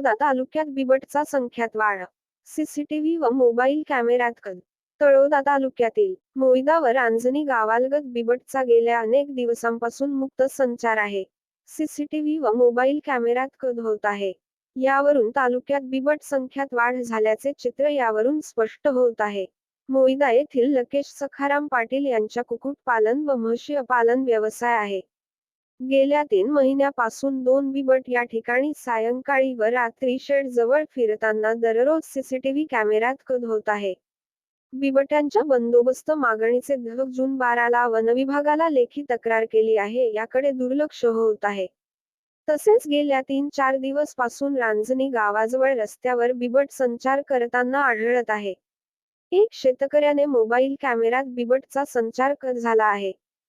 तळोदा तालुक्यात बिबटचा संख्यात वाढ. सीसीटीव्ही व मोबाईल कॅमेऱ्यात कल. तळोदा तालुक्यातील मोईदावर आंजणी गावालगत बिबटचा गेल्या अनेक दिवसांपासून मुक्त संचार आहे. सीसीटीव्ही व मोबाईल कॅमेऱ्यात कद होत आहे. यावरून तालुक्यात बिबट संख्यात वाढ झाल्याचे चित्र यावरून स्पष्ट होत आहे. मोईदा येथील लकेश सखाराम पाटील यांच्या कुक्कुटपालन व म्हशी पालन व्यवसाय आहे. गेल्या तीन महिन्यापासून दोन बिबट या ठिकाणी सायंकाळी व रात्री शेड जवळ फिरताना दररोज सीसीटीव्ही कॅमेऱ्यात कद होत आहे. बिबट्यांच्या बंदोबस्त मागणीचे धक जून बाराला वनविभागाला लेखी तक्रार केली आहे याकडे दुर्लक्ष होत आहे. तसेच गेल्या तीन चार दिवसपासून रांजणी गावाजवळ रस्त्यावर बिबट संचार करताना आढळत आहे. एक शेतकऱ्याने मोबाईल कॅमेऱ्यात बिबटचा संचार कर झाला आहे.